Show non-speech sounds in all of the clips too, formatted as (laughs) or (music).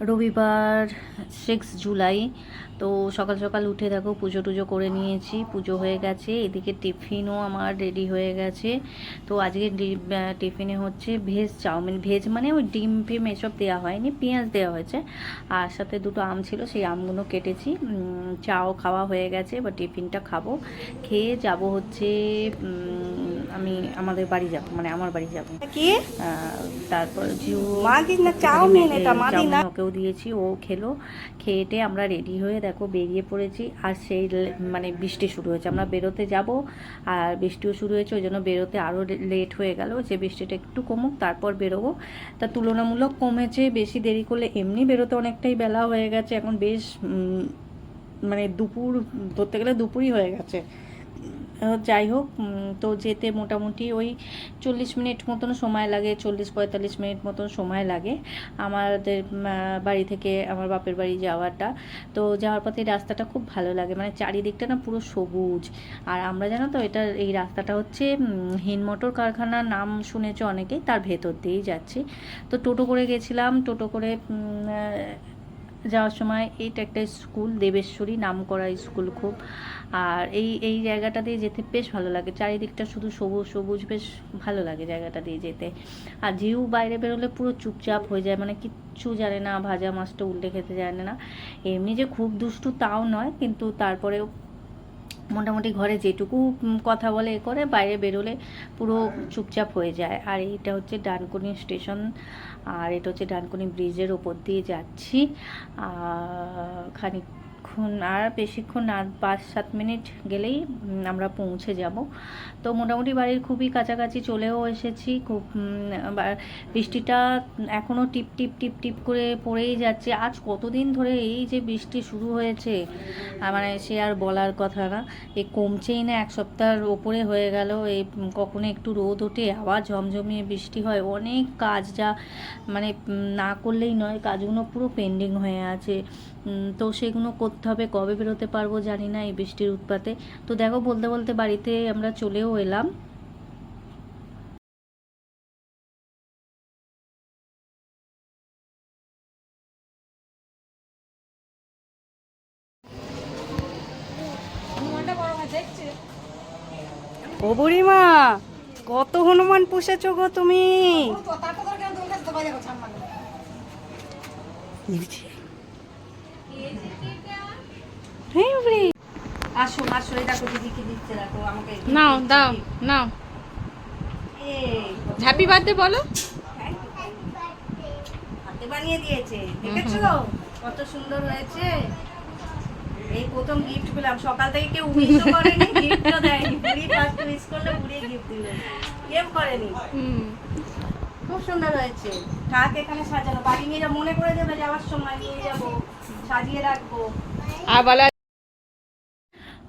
রবিবার six July. তো সকাল সকাল উঠে দেখো পুজো টুজো করে নিয়েছি, পুজো হয়ে গেছে। এদিকে টিফিনও আমার রেডি হয়ে গেছে। তো আজকে টিফিনে হচ্ছে ভেজ চাউমিন। ভেজ মানে ওই ডিম ফিম এসব দেওয়া হয়নি, পেঁয়াজ দেওয়া হয়েছে। আর সাথে দুটো আম ছিল, সেই আমগুলো কেটেছি। চাও খাওয়া হয়ে গেছে বা টিফিনটা খাব। খেয়ে যাব হচ্ছে আমাদের বাড়ি যাব মানে আমার বাড়ি যাব। কি? তারপর ওকেও দিয়েছি ও খেলো। খেয়েটে আমরা রেডি হয়ে দেখো বেরিয়ে পড়েছি আর সেই মানে বৃষ্টি শুরু হয়েছে। আমরা বেরোতে যাব আর বৃষ্টিও শুরু হয়েছে ওই জন্য বেরোতে আরও লেট হয়ে গেল যে বৃষ্টিটা একটু কমুক তারপর বেরোবো। তা তুলনামূলক কমেছে বেশি দেরি করলে এমনি বেরোতে অনেকটাই বেলা হয়ে গেছে। এখন বেশ মানে দুপুর ধরতে গেলে দুপুরই হয়ে গেছে। যাই হোক তো যেতে মোটামুটি ওই চল্লিশ মিনিট মতন সময় লাগে, চল্লিশ পঁয়তাল্লিশ মিনিট মতন সময় লাগে আমাদের বাড়ি থেকে আমার বাপের বাড়ি যাওয়াটা। তো যাওয়ার পথে এই রাস্তাটা খুব ভালো লাগে মানে চারিদিকটা না পুরো সবুজ। আর আমরা জানো তো এটা এই রাস্তাটা হচ্ছে হিন মোটর কারখানার নাম শুনেছো অনেকেই, তার ভেতর দিয়েই যাচ্ছি। তো টোটো করে গেছিলাম, টোটো করে যাওয়ার সময় এইটা একটা স্কুল, দেবেশ্বরী নাম করা স্কুল খুব। আর এই এই জায়গাটা দিয়ে যেতে বেশ ভালো লাগে। চারিদিকটা শুধু সবুজ সবুজ, বেশ ভালো লাগে জায়গাটা দিয়ে যেতে। আর জিউ বাইরে বেরোলে পুরো চুপচাপ হয়ে যায় মানে কিচ্ছু জানে না, ভাজা মাছটা উল্টে খেতে জানে না। এমনি যে খুব দুষ্টু তাও নয়, কিন্তু তারপরেও মোটামুটি ঘরে যেটুকু কথা বলে এ করে বাইরে বেরোলে পুরো চুপচাপ হয়ে যায়। আর এটা হচ্ছে ডানকুনি স্টেশন, আর এটা হচ্ছে ডানকুনি ব্রিজের ওপর দিয়ে যাচ্ছি। আর খানিকক্ষণ আর বেশিক্ষণ না, পাঁচ সাত মিনিট গেলেই আমরা পৌঁছে যাব। তো মোটামুটি বাড়ির খুবই কাছাকাছি চলেও এসেছি, খুব বৃষ্টিটা এখনও টিপ টিপ টিপ টিপ করে পড়েই যাচ্ছে। আজ কতদিন ধরে এই যে বৃষ্টি শুরু হয়েছে মানে সে আর বলার কথা না। এ কমছেই না, এক সপ্তাহের ওপরে হয়ে গেল। এই কখনো একটু রোদ ওঠে, আবার ঝমঝমিয়ে বৃষ্টি হয়। অনেক কাজ যা মানে না করলেই নয়, কাজগুলো পুরো পেন্ডিং হয়ে আছে। তো সেগুলো করতে হবে কবে বেরোতে পারব জানি না এই বৃষ্টির উৎপাতে। তো দেখো বলতে বলতে বাড়িতে আমরা চলেও এলাম। ও বুড়িমা কত হনুমান পুষেছো গো তুমি হ্যাঁ বুড়ি আসো আসো এই দেখো দিদি কি দিচ্ছে আমাকে নাও দাও নাও। হ্যাপি বার্থডে বলো। হাতে বানিয়ে দিয়েছে দেখেছ? কত সুন্দর হয়েছে। এই প্রথম গিফট পেলাম। সকাল থেকে কেউ উইশও করেনি গিফটও দেয়নি। বুড়ি ফার্স্ট উইশ করলে বুড়ি গিফট দিল কেউ করেনি। হুম। খুব সুন্দর হয়েছে। থাক এখানে সাজানো। বাড়ি নিয়ে মনে করে দেবে যাওয়ার সময় নিয়ে যাব। সাজিয়ে রাখব।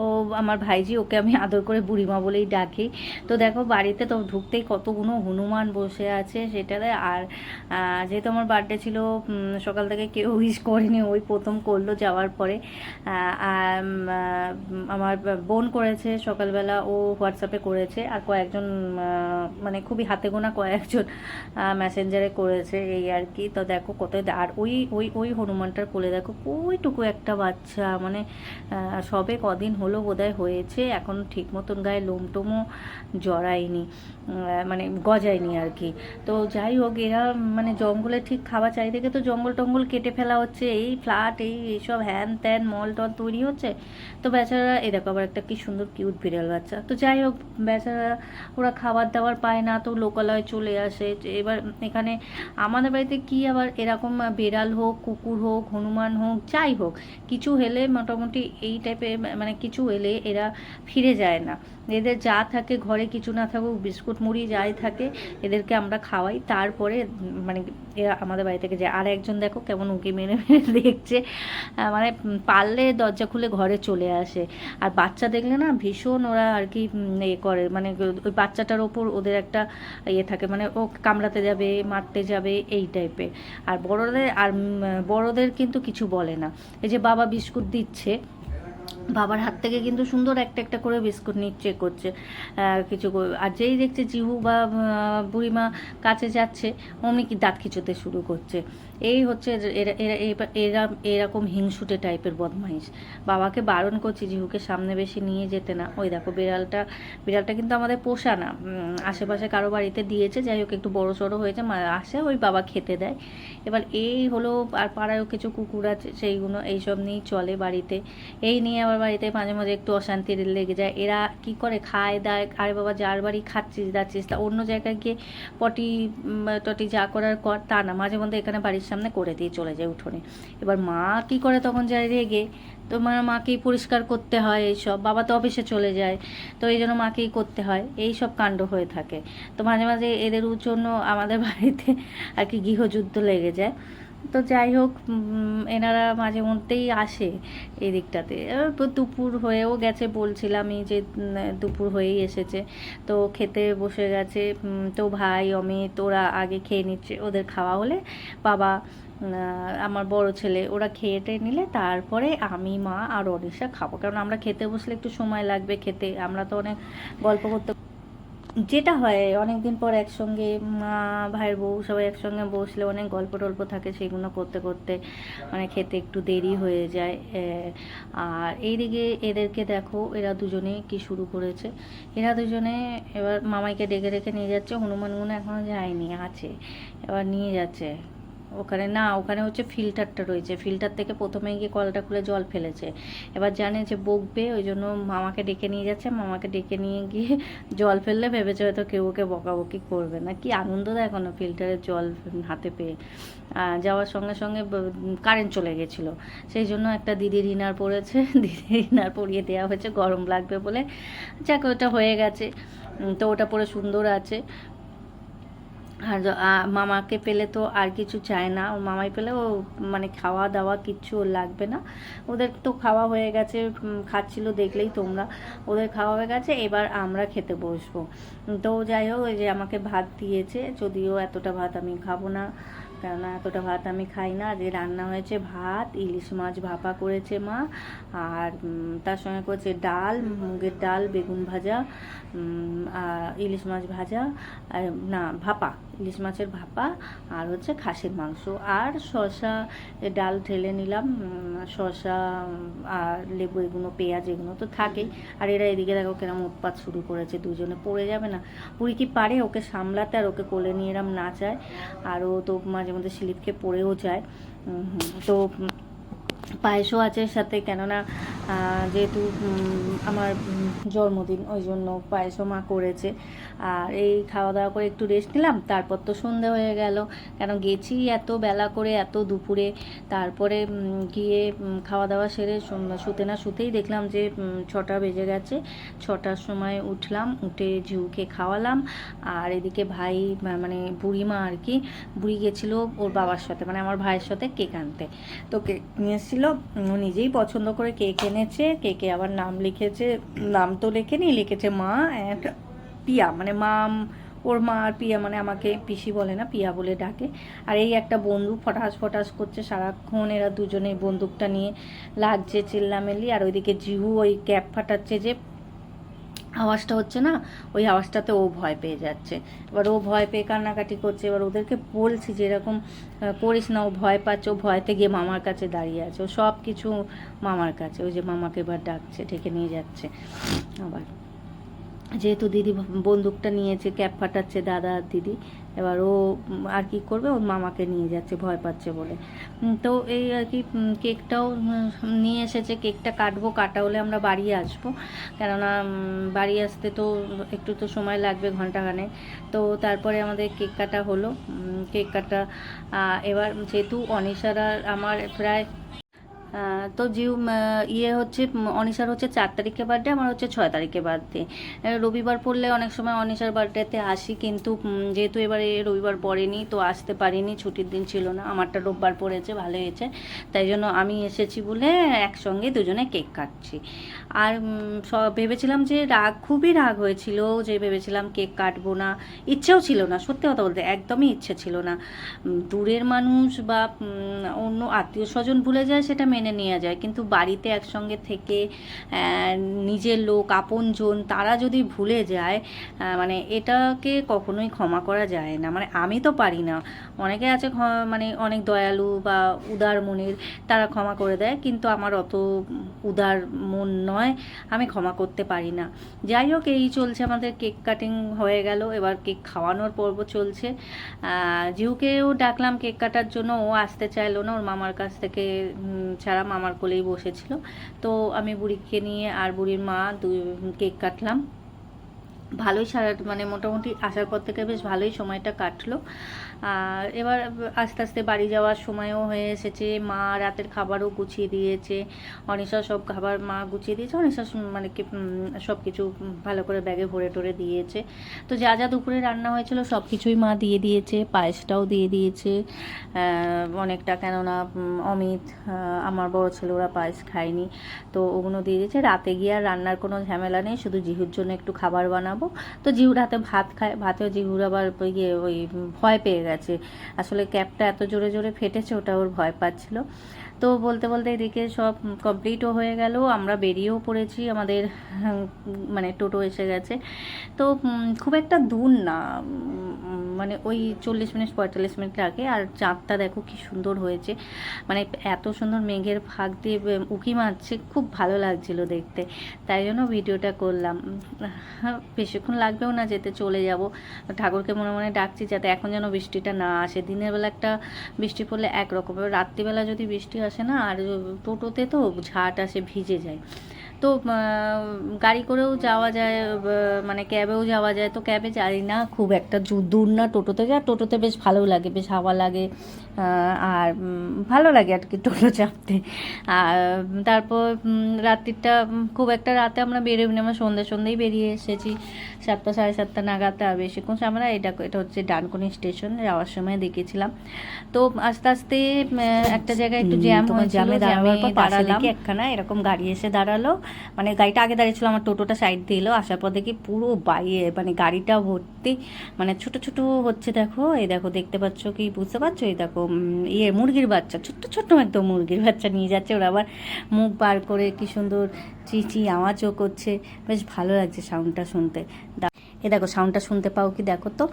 ও আমার ভাইজি ওকে আমি আদর করে বুড়িমা বলেই ডাকি। তো দেখো, বাড়িতে তো ঢুকতেই কতগুলো হনুমান বসে আছে সেটাতে। আর যেহেতু আমার বার্থডে ছিল সকাল থেকে কেউ উইশ করেনি, ওই প্রথম করল যাওয়ার পরে। আমার বোন করেছে সকালবেলা, ও হোয়াটসঅ্যাপে করেছে। আর কয়েকজন মানে খুবই হাতে গোনা কয়েকজন মেসেঞ্জারে করেছে এই আর কি। তো দেখো কত আর ওই ওই ওই হনুমানটার কোলে দেখো, ওইটুকু একটা বাচ্চা। মানে সবে কদিন হলো বোধহয় হয়েছে, এখন ঠিক মতন গায়ে লোম টোমও জড়ায়নি মানে গজায়নি আর কি। তো যাই হোক, এরা মানে জঙ্গলে ঠিক চাই থেকে তো জঙ্গল টঙ্গল কেটে ফেলা হচ্ছে, এই ফ্ল্যাট, এই এইসব হ্যান ত্যান, মল টল তৈরি হচ্ছে। তো বেচারা এ দেখো আবার একটা কি সুন্দর কিউট বিড়াল বাচ্চা। তো যাই হোক বেচারা ওরা খাবার দাবার পায় না, তো লোকালয়ে চলে আসে। এবার এখানে আমাদের বাড়িতে কি আবার এরকম বেড়াল হোক, কুকুর হোক, হনুমান হোক, যাই হোক, কিছু হলে মোটামুটি এই টাইপের মানে কিছু এলে এরা ফিরে যায় না। এদের যা থাকে, ঘরে কিছু না থাকুক, বিস্কুট মুড়ি যাই থাকে, এদেরকে আমরা খাওয়াই। তারপরে মানে এরা আমাদের বাড়ি থেকে যায়। আর একজন দেখো কেমন উঁকি মেরে মেরে (laughs) দেখছে। মানে পারলে দরজা খুলে ঘরে চলে আসে। আর বাচ্চা দেখলে না ভীষণ ওরা আর কি এ করে। মানে ওই বাচ্চাটার ওপর ওদের একটা ইয়ে থাকে। মানে ও কামড়াতে যাবে, মারতে যাবে, এই টাইপের আর বড়দের আর বড়দের কিন্তু কিছু বলে না। এই যে বাবা বিস্কুট দিচ্ছে বাবার হাত থেকে কিন্তু সুন্দর একটা একটা করে বিস্কুট নিচ্ছে, করছে কিছু আর যেই দেখছে জিহু বা বুড়িমা কাছে যাচ্ছে, অমনি কি দাঁত খিচুতে শুরু করছে। এই হচ্ছে এরা এরা এরকম হিংসুটে টাইপের বদমাইশ। বাবাকে বারণ করছি জিহুকে সামনে বেশি নিয়ে যেতে না। ওই দেখো বিড়ালটা বিড়ালটা কিন্তু আমাদের পোষা না। আশেপাশে কারও বাড়িতে দিয়েছে, যাই হোক একটু বড় সড়ো হয়েছে আসে, ওই বাবা খেতে দেয়। এবার এই হলো, আর পাড়ায়ও কিছু কুকুর আছে সেইগুলো এইসব নিয়েই চলে বাড়িতে। এই নিয়ে আবার বাড়িতে মাঝে মাঝে একটু অশান্তি লেগে যায়। এরা কি করে? খায়, দায়, আরে বাবা, যার বাড়ি খাচ্ছিস দাচ্ছিস তা অন্য জায়গায় গিয়ে পটি টটি যা করার কর, তা না। মাঝে মধ্যে এখানে বাড়ির সামনে করে দিয়ে চলে যায় উঠোনে। এবার মা কি করে তখন যায় রেগে? তো মানে মাকেই পরিষ্কার করতে হয় এইসব। বাবা তো অফিসে চলে যায়, তো এই জন্য মাকেই করতে হয়। এই সব কাণ্ড হয়ে থাকে। তো মাঝে মাঝে এদের জন্য আমাদের বাড়িতে আর কি গৃহযুদ্ধ লেগে যায়। তো যাই হোক এনারা মাঝে মধ্যেই আসে এই দিকটাতে। দুপুর হয়েও গেছে, বলছিলামই যে দুপুর হয়েই এসেছে। তো খেতে বসে গেছে তো ভাই, অমিত, ওরা আগে খেয়ে নিচ্ছে। ওদের খাওয়া হলে বাবা আমার বড় ছেলে, ওরা খেয়ে টেয়ে নিলে তারপরে আমি, মা আর অনিশা খাব। কারণ আমরা খেতে বসলে একটু সময় লাগবে খেতে। আমরা তো অনেক গল্প করতে যেটা হয় অনেক দিন পর একসঙ্গে মা, ভাইয়ের বউ সবাই একসঙ্গে বসলে অনেক গল্প টল্প থাকে, সেগুলো করতে করতে মানে খেতে একটু দেরি হয়ে যায়। আর এইদিকে এদেরকে দেখো, এরা দুজনে কি শুরু করেছে। এরা দুজনে এবার মামাইকে ডেকে ডেকে নিয়ে যাচ্ছে হনুমানগুলো এখনও যায়নি, আছে। এবার নিয়ে যাচ্ছে। ওখানে না, ওখানে হচ্ছে ফিল্টারটা রয়েছে। ফিল্টার থেকে প্রথমে গিয়ে কলটা খুলে জল ফেলেছে। এবার জানে যে বকবে, ওই জন্য মামাকে ডেকে নিয়ে যাচ্ছে। মামাকে ডেকে নিয়ে গিয়ে জল ফেললে ভেবেছে হয়তো কেউ ওকে বকাবকি করবে না। কি আনন্দ দেয় কোনো ফিল্টারের জল হাতে পেয়ে। যাওয়ার সঙ্গে সঙ্গে কারেন্ট চলে গেছিল। সেই জন্য একটা দিদির রিনার পড়েছে। (laughs) দিদির রিনার পরিয়ে দেওয়া হয়েছে। গরম লাগবে বলে। যাক, ওটা হয়ে গেছে। তো ওটা পরে সুন্দর আছে। আর মামাকে পেলে তো আর কিছু চায় না। ও মামাই পেলে ও মানে খাওয়া দাওয়া কিচ্ছু ওর লাগবে না। ওদের তো খাওয়া হয়ে গেছে খাচ্ছিল দেখলেই তোমরা। ওদের খাওয়া হয়ে গেছে, এবার আমরা খেতে বসবো। তো যাই হোক, ওই যে আমাকে ভাত দিয়েছে, যদিও এতটা ভাত আমি খাব না। কেননা এতটা ভাত আমি খাই না। যে রান্না হয়েছে ভাত, ইলিশ মাছ ভাপা করেছে মা, আর তার সঙ্গে করেছে ডাল, মুগের ডাল, বেগুন ভাজা ইলিশ মাছ ভাজা না, ভাপা, ইলিশ মাছের ভাপা, আর হচ্ছে খাসির মাংস। আর শসা ডাল ঢেলে নিলাম শসা, আর লেবু এগুলো পেঁয়াজ এগুলো তো থাকেই। আর এরা এদিকে দেখো কেরম উৎপাত শুরু করেছে, দুজনে পড়ে যাবে না। পুরী কি পারে ওকে সামলাতে, আর ওকে কোলে নিয়ে এরম নাচায়? আর ও তো মাঝে মধ্যে স্লিপকে পড়েও যায়। তো পায়েসও আছে সাথে, কেননা যেহেতু আমার জন্মদিন, ওই জন্য পায়েসও মা করেছে। আর এই খাওয়া দাওয়া করে একটু রেস্ট নিলাম, তারপর তো সন্ধে হয়ে গেল। কেন গেছি এত বেলা করে, এত দুপুরে, তারপরে গিয়ে খাওয়া দাওয়া সেরে শুতে না শুতেই দেখলাম যে ছটা বেজে গেছে। ছটার সময় উঠলাম, উঠে ঝিউকে খাওয়ালাম। আর এদিকে ভাই মানে বুড়িমা আর কি, বুড়ি গেছিল ওর বাবার সাথে মানে আমার ভাইয়ের সাথে কেক আনতে। তো কেক নিয়ে ও নিজেই পছন্দ করে কেক এনেছে, কেকে আবার নাম লিখেছে, নাম তো লেখেনি, লিখেছে মা অ্যান্ড পিয়া মানে মা ওর মা আর পিয়া মানে আমাকে পিসি বলে না, পিয়া বলে ডাকে। আর এই একটা বন্দুক ফটাস ফটাস করছে সারাক্ষণ, এরা দুজনে বন্দুকটা নিয়ে লাগছে চিল্লামেলি আর ওইদিকে জিহু ওই ক্যাপ ফাটাচ্ছে যে আওয়াজটা হচ্ছে না, ওই আওয়াজটাতে ও ভয় পেয়ে যাচ্ছে। এবার ও ভয় পেয়ে কান্নাকাটি করছে, এবার ওদেরকে বলছি যে এরকম করিস না, ও ভয় পাচ্ছে, ও ভয়তে গিয়ে মামার কাছে দাঁড়িয়ে আছে। ও সব কিছু মামার কাছে, ওই যে মামাকে এবার ডাকছে ঠেকে নিয়ে যাচ্ছে। আবার যেহেতু দিদি বন্দুকটা নিয়েছে, ক্যাপ ফাটাচ্ছে দাদা আর দিদি এবার ও আর কি করবে? ওর মামাকে নিয়ে যাচ্ছে, ভয় পাচ্ছে বলে। তো এই আর কি কেকটাও নিয়ে এসেছে। কেকটা কাটবো, কাটা হলে আমরা বাড়ি আসব। কেননা বাড়ি আসতে তো একটু তো সময় লাগবে ঘন্টাখানেক তো তারপরে আমাদের কেক কাটা হলো। কেক কাটা এবার যেহেতু অনিশার আমার প্রায় তো জিউ ইয়ে হচ্ছে অনিশার হচ্ছে চার তারিখে বার্থডে আমার হচ্ছে ছয় তারিখে বার্থডে রবিবার পড়লে অনেক সময় অনিশার বার্থডেতে আসি কিন্তু যেহেতু এবারে রবিবার পড়েনি তো আসতে পারিনি ছুটির দিন ছিল না আমারটা রোববার পড়েছে ভালো হয়েছে। তাই জন্য আমি এসেছি বলে একসঙ্গে দুজনে কেক কাটছি। আর উম, স- ভেবেছিলাম যে রাগ খুবই রাগ হয়েছিল যে ভেবেছিলাম কেক কাটবো না। ইচ্ছেও ছিল না সত্যি কথা বলতে একদমই ইচ্ছে ছিল না। দূরের মানুষ বা অন্য আত্মীয় স্বজন ভুলে যায় সেটা মেনে নেওয়া যায়। কিন্তু বাড়িতে একসঙ্গে থেকে নিজের লোক, আপনজন, তারা যদি ভুলে যায় মানে এটাকে কখনোই ক্ষমা করা যায় না। মানে আমি তো পারি না। অনেকে আছে মানে অনেক দয়ালু বা উদার মনের, তারা ক্ষমা করে দেয়। কিন্তু আমার অত উদার মন নয়, আমি ক্ষমা করতে পারি না। যাই হোক, এই চলছে আমাদের কেক কাটিং হয়ে গেল। এবার কেক খাওয়ানোর পর্ব চলছে। জিউকেও ডাকলাম কেক কাটার জন্য। ও আসতে চাইলো না। ওর মামার কাছ থেকে উম, মামার কোলেই বসেছিল। তো আমি বুড়িকে নিয়ে আর বুড়ির মা দুই কেক কাটলাম। ভালোই সারা মানে মোটামুটি আসার পর থেকে বেশ ভালোই সময়টা কাটলো। এবার আস্তে আস্তে বাড়ি যাওয়ার সময়ও হয়ে এসেছে। মা রাতের খাবারও গুছিয়ে দিয়েছে। অনিশা সব খাবার মা গুছিয়ে দিয়েছে। অনিশা মানে কি সব কিছু ভালো করে ব্যাগে ভরে টরে দিয়েছে। তো যা যা দুপুরে রান্না হয়েছিল সব কিছুই মা দিয়ে দিয়েছে, পায়েসটাও দিয়ে দিয়েছে। অনেকটা কেননা অমিত আমার বড় ছেলে, ওরা পায়েস খায়নি। তো ওগুলো দিয়ে দিয়েছে। রাতে গিয়ে আর রান্নার কোনো ঝামেলা নেই। শুধু জিহুর জন্য একটু খাবার বানাবো। তো জিহুর হাতে ভাত খায়, ভাতেও জিহুর আবার ওই গিয়ে ওই ভয় পেয়ে গেছে। আসলে ক্যাপটা এত জোরে জোরে ফেটেছে, ওটা ওর ভয় পাচ্ছিল। তো বলতে বলতে এদিকে সব কমপ্লিটও হয়ে গেল, আমরা বেরিয়েও পড়েছি, আমাদের মানে টোটো এসে গেছে। তো খুব একটা দূর না মানে ওই চল্লিশ মিনিট, পঁয়তাল্লিশ মিনিট আগে আর চাঁদটা দেখো কি সুন্দর হয়েছে। মানে এত সুন্দর মেঘের ফাঁক দিয়ে উঁকি মারছে। খুব ভালো লাগছিল দেখতে। তাই জন্য ভিডিওটা করলাম। (laughs) বেশিক্ষণ লাগবেও না, যেতে চলে যাব। ঠাকুরকে মনে মনে ডাকছি যাতে এখন যেন বৃষ্টিটা না আসে। দিনের বেলা একটা বৃষ্টি পড়লে একরকম। রাত্রিবেলা যদি বৃষ্টি আসে না, আর টোটোতে তো ঝাট আসে, ভিজে যায়। তো গাড়ি করেও যাওয়া যায় মানে ক্যাবেও যাওয়া যায়। তো ক্যাবে যাই না, খুব একটা দূর না টোটোতে। যা টোটোতে বেশ ভালো লাগে, বেশ হাওয়া লাগে। আর ভালো লাগে আর কি টোটো চাপতে। আর তারপর রাত্রিটা খুব একটা রাতে আমরা বেরোইনি আমরা সন্ধ্যে সন্ধ্যেই বেরিয়ে এসেছি। সাতটা সাড়ে সাতটা নাগাদ আর বেশিক্ষণ আমরা এটা এটা হচ্ছে ডানকুনি স্টেশন যাওয়ার সময় দেখেছিলাম। তো আস্তে আস্তে একটা জায়গায় একটু জ্যাম জ্যামে দাঁড়ানোর পর পাশে দেখি একখানা এরকম গাড়ি এসে দাঁড়াল। মানে গাড়িটা আগে দাঁড়িয়েছিল আমার টোটোটা সাইড দিয়ে এলো আসার পর দেখি পুরো বাইরে মানে গাড়িটা ভর্তি মানে ছোট ছোট হচ্ছে দেখো এই দেখো দেখতে পাচ্ছ কি বুঝতে পারছ? এই দেখো ইয়ে মুরগির বাচ্চা, ছোট্ট ছোট্ট একদম মুরগির বাচ্চা নিয়ে যাচ্ছে ওরা। আবার মুখ বার করে কি সুন্দর চিচি আওয়াজও করছে। বেশ ভালো লাগছে সাউন্ডটা শুনতে। এ দেখো সাউন্ডটা শুনতে পাও কি দেখো তো?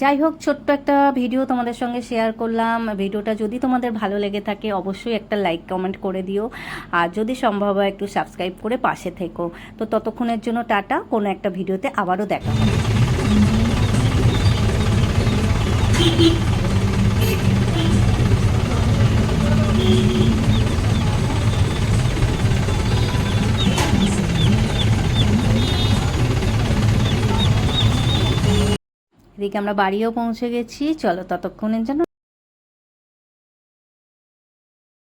যাই হোক, ছোট্ট একটা ভিডিও তোমাদের সঙ্গে শেয়ার করলাম। ভিডিওটা যদি তোমাদের ভালো লেগে থাকে, অবশ্যই একটা লাইক কমেন্ট করে দিও। আর যদি সম্ভব হয়, একটু সাবস্ক্রাইব করে পাশে থেকো। তো ততক্ষণের জন্য টাটা, কোনো একটা ভিডিওতে আবারও দেখা হবে। এদিকে আমরা বাড়িও পৌঁছে গেছি। চলো ততক্ষণের জন্য